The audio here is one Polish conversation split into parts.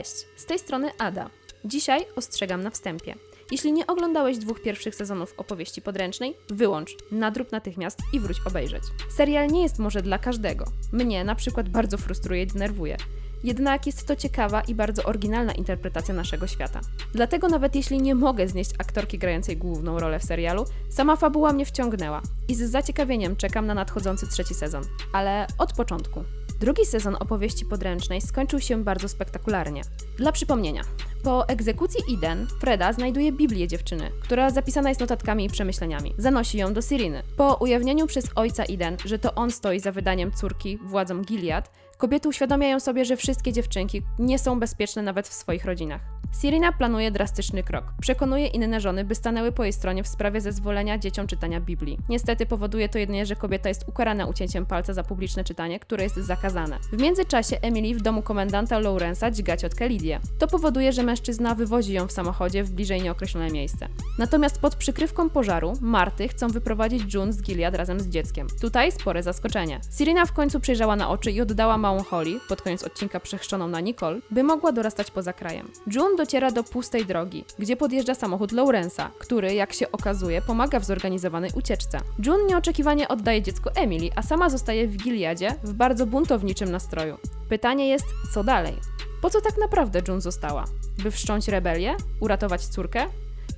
Cześć, z tej strony Ada. Dzisiaj ostrzegam na wstępie. Jeśli nie oglądałeś dwóch pierwszych sezonów opowieści podręcznej, wyłącz, nadrób natychmiast i wróć obejrzeć. Serial nie jest może dla każdego. Mnie na przykład bardzo frustruje i denerwuje. Jednak jest to ciekawa i bardzo oryginalna interpretacja naszego świata. Dlatego nawet jeśli nie mogę znieść aktorki grającej główną rolę w serialu, sama fabuła mnie wciągnęła i z zaciekawieniem czekam na nadchodzący trzeci sezon. Ale od początku. Drugi sezon opowieści podręcznej skończył się bardzo spektakularnie. Dla przypomnienia, po egzekucji Eden, Freda znajduje Biblię dziewczyny, która zapisana jest notatkami i przemyśleniami. Zanosi ją do Siriny. Po ujawnieniu przez ojca Eden, że to on stoi za wydaniem córki władzom Gilead, kobiety uświadamiają sobie, że wszystkie dziewczynki nie są bezpieczne nawet w swoich rodzinach. Sirina planuje drastyczny krok. Przekonuje inne żony, by stanęły po jej stronie w sprawie zezwolenia dzieciom czytania Biblii. Niestety powoduje to jedynie, że kobieta jest ukarana ucięciem palca za publiczne czytanie, które jest zakazane. W międzyczasie Emily w domu komendanta Lawrence'a dźga ciotkę Lidię. To powoduje, że mężczyzna wywozi ją w samochodzie w bliżej nieokreślone miejsce. Natomiast pod przykrywką pożaru Marty chcą wyprowadzić June z Gilead razem z dzieckiem. Tutaj spore zaskoczenie. Sirina w końcu przejrzała na oczy i oddała małą Holly, pod koniec odcinka przechrzczoną na Nicole, by mogła dorastać poza krajem. June dociera do pustej drogi, gdzie podjeżdża samochód Lawrence'a, który, jak się okazuje, pomaga w zorganizowanej ucieczce. June nieoczekiwanie oddaje dziecko Emily, a sama zostaje w Gileadzie w bardzo buntowniczym nastroju. Pytanie jest, co dalej? Po co tak naprawdę June została? By wszcząć rebelię? Uratować córkę?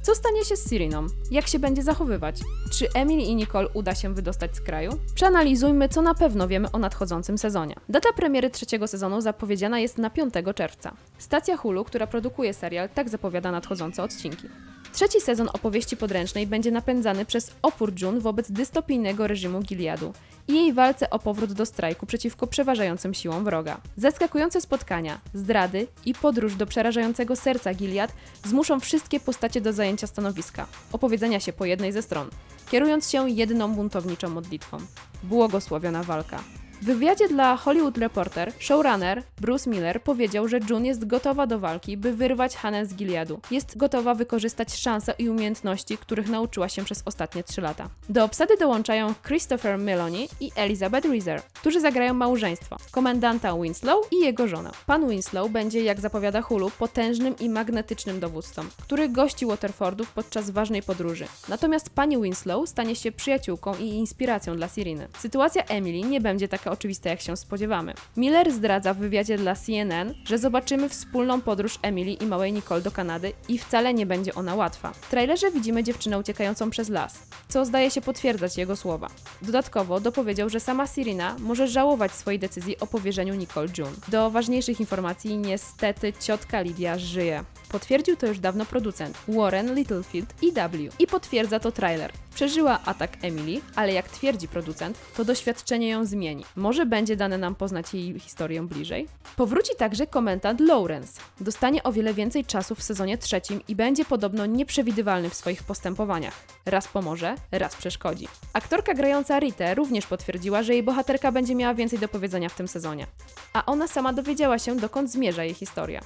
Co stanie się z Siriną? Jak się będzie zachowywać? Czy Emily i Nicole uda się wydostać z kraju? Przeanalizujmy, co na pewno wiemy o nadchodzącym sezonie. Data premiery trzeciego sezonu zapowiedziana jest na 5 czerwca. Stacja Hulu, która produkuje serial, tak zapowiada nadchodzące odcinki. Trzeci sezon opowieści podręcznej będzie napędzany przez opór June wobec dystopijnego reżimu Gileadu i jej walce o powrót do strajku przeciwko przeważającym siłom wroga. Zaskakujące spotkania, zdrady i podróż do przerażającego serca Gilead zmuszą wszystkie postacie do zajęcia stanowiska, opowiedzenia się po jednej ze stron, kierując się jedną buntowniczą modlitwą. Błogosławiona walka. W wywiadzie dla Hollywood Reporter showrunner Bruce Miller powiedział, że June jest gotowa do walki, by wyrwać Hanę z Gileadu. Jest gotowa wykorzystać szanse i umiejętności, których nauczyła się przez ostatnie trzy lata. Do obsady dołączają Christopher Meloni i Elizabeth Reeser, którzy zagrają małżeństwo, komendanta Winslow i jego żonę. Pan Winslow będzie, jak zapowiada Hulu, potężnym i magnetycznym dowódcą, który gości Waterfordów podczas ważnej podróży. Natomiast pani Winslow stanie się przyjaciółką i inspiracją dla Siriny. Sytuacja Emily nie będzie taka oczywiste, jak się spodziewamy. Miller zdradza w wywiadzie dla CNN, że zobaczymy wspólną podróż Emily i małej Nicole do Kanady i wcale nie będzie ona łatwa. W trailerze widzimy dziewczynę uciekającą przez las, co zdaje się potwierdzać jego słowa. Dodatkowo dopowiedział, że sama Sirina może żałować swojej decyzji o powierzeniu Nicole June. Do ważniejszych informacji niestety ciotka Lidia żyje. Potwierdził to już dawno producent Warren Littlefield EW i potwierdza to trailer. Przeżyła atak Emily, ale jak twierdzi producent, to doświadczenie ją zmieni. Może będzie dane nam poznać jej historię bliżej? Powróci także komendant Lawrence. Dostanie o wiele więcej czasu w sezonie trzecim i będzie podobno nieprzewidywalny w swoich postępowaniach. Raz pomoże, raz przeszkodzi. Aktorka grająca Ritę również potwierdziła, że jej bohaterka będzie miała więcej do powiedzenia w tym sezonie. A ona sama dowiedziała się, dokąd zmierza jej historia.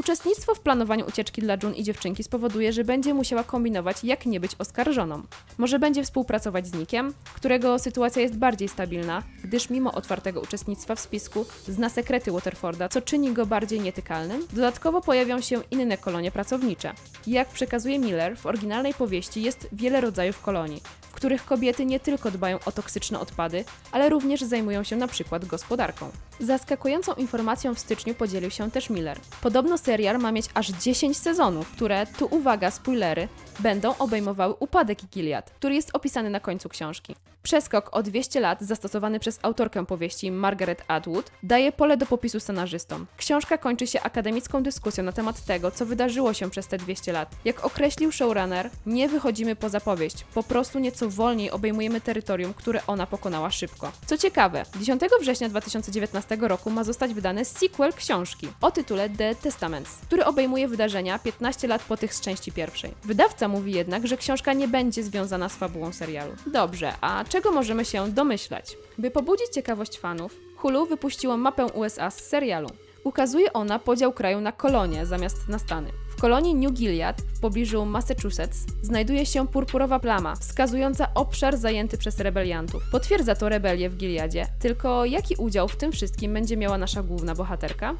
Uczestnictwo w planowaniu ucieczki dla June i dziewczynki spowoduje, że będzie musiała kombinować, jak nie być oskarżoną. Może będzie współpracować z Nikiem, którego sytuacja jest bardziej stabilna, gdyż mimo otwartego uczestnictwa w spisku zna sekrety Waterforda, co czyni go bardziej nietykalnym. Dodatkowo pojawią się inne kolonie pracownicze. Jak przekazuje Miller, w oryginalnej powieści jest wiele rodzajów kolonii, w których kobiety nie tylko dbają o toksyczne odpady, ale również zajmują się na przykład gospodarką. Zaskakującą informacją w styczniu podzielił się też Miller. Podobno serial ma mieć aż 10 sezonów, które, tu uwaga, spoilery, będą obejmowały upadek Gilead, który jest opisany na końcu książki. Przeskok o 200 lat zastosowany przez autorkę powieści Margaret Atwood daje pole do popisu scenarzystom. Książka kończy się akademicką dyskusją na temat tego, co wydarzyło się przez te 200 lat. Jak określił showrunner, nie wychodzimy poza powieść, po prostu nieco wolniej obejmujemy terytorium, które ona pokonała szybko. Co ciekawe, 10 września 2019 roku ma zostać wydany sequel książki o tytule The Testaments, który obejmuje wydarzenia 15 lat po tych z części pierwszej. Wydawca mówi jednak, że książka nie będzie związana z fabułą serialu. Dobrze, a czego możemy się domyślać? By pobudzić ciekawość fanów, Hulu wypuściło mapę USA z serialu. Ukazuje ona podział kraju na kolonie zamiast na stany. W kolonii New Gilead w pobliżu Massachusetts znajduje się purpurowa plama, wskazująca obszar zajęty przez rebeliantów. Potwierdza to rebelię w Gileadzie, tylko jaki udział w tym wszystkim będzie miała nasza główna bohaterka?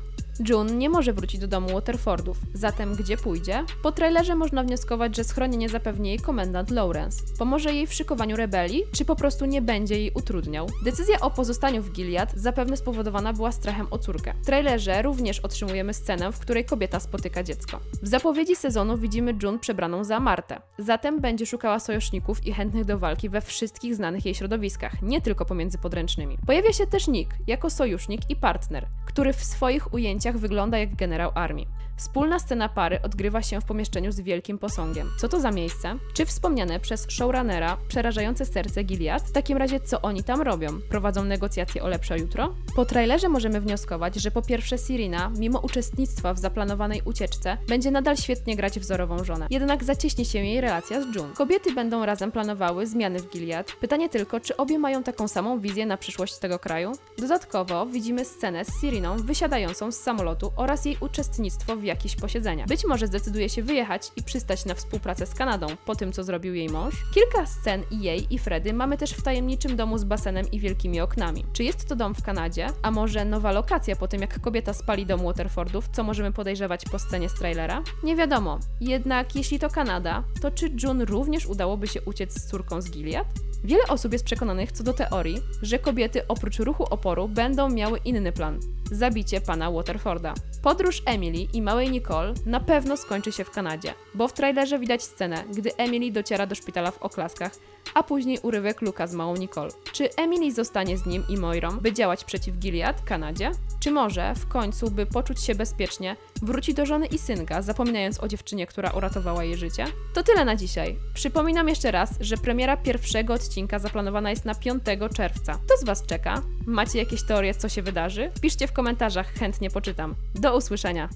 June nie może wrócić do domu Waterfordów, zatem gdzie pójdzie? Po trailerze można wnioskować, że schronienie zapewni jej komendant Lawrence. Pomoże jej w szykowaniu rebelii, czy po prostu nie będzie jej utrudniał? Decyzja o pozostaniu w Gilead zapewne spowodowana była strachem o córkę. W trailerze również otrzymujemy scenę, w której kobieta spotyka dziecko. W zapowiedzi sezonu widzimy June przebraną za Martę. Zatem będzie szukała sojuszników i chętnych do walki we wszystkich znanych jej środowiskach, nie tylko pomiędzy podręcznymi. Pojawia się też Nick jako sojusznik i partner, który w swoich ujęciach wygląda jak generał armii. Wspólna scena pary odgrywa się w pomieszczeniu z wielkim posągiem. Co to za miejsce? Czy wspomniane przez showrunnera przerażające serce Gilead? W takim razie co oni tam robią? Prowadzą negocjacje o lepsze jutro? Po trailerze możemy wnioskować, że po pierwsze Sirina, mimo uczestnictwa w zaplanowanej ucieczce, będzie nadal świetnie grać wzorową żonę. Jednak zacieśni się jej relacja z June. Kobiety będą razem planowały zmiany w Gilead. Pytanie tylko, czy obie mają taką samą wizję na przyszłość tego kraju? Dodatkowo widzimy scenę z Siriną wysiadającą z samolotu oraz jej uczestnictwo w jakichś posiedzeniach. Być może zdecyduje się wyjechać i przystać na współpracę z Kanadą po tym, co zrobił jej mąż. Kilka scen jej i Fredy mamy też w tajemniczym domu z basenem i wielkimi oknami. Czy jest to dom w Kanadzie? A może nowa lokacja po tym, jak kobieta spali dom Waterfordów, co możemy podejrzewać po scenie z trailera? Nie wiadomo. Jednak jeśli to Kanada, to czy June również udałoby się uciec z córką z Gilead? Wiele osób jest przekonanych co do teorii, że kobiety oprócz ruchu oporu będą miały inny plan zabicie pana Waterforda. Podróż Emily i małej Nicole na pewno skończy się w Kanadzie, bo w trailerze widać scenę, gdy Emily dociera do szpitala w oklaskach, a później urywek Luka z małą Nicole. Czy Emily zostanie z nim i Moirą, by działać przeciw Gilead, Kanadzie? Czy może w końcu, by poczuć się bezpiecznie, wróci do żony i synka, zapominając o dziewczynie, która uratowała jej życie? To tyle na dzisiaj. Przypominam jeszcze raz, że premiera pierwszego odcinka zaplanowana jest na 5 czerwca. Kto z Was czeka? Macie jakieś teorie, co się wydarzy? Piszcie komentarzach, chętnie poczytam. Do usłyszenia!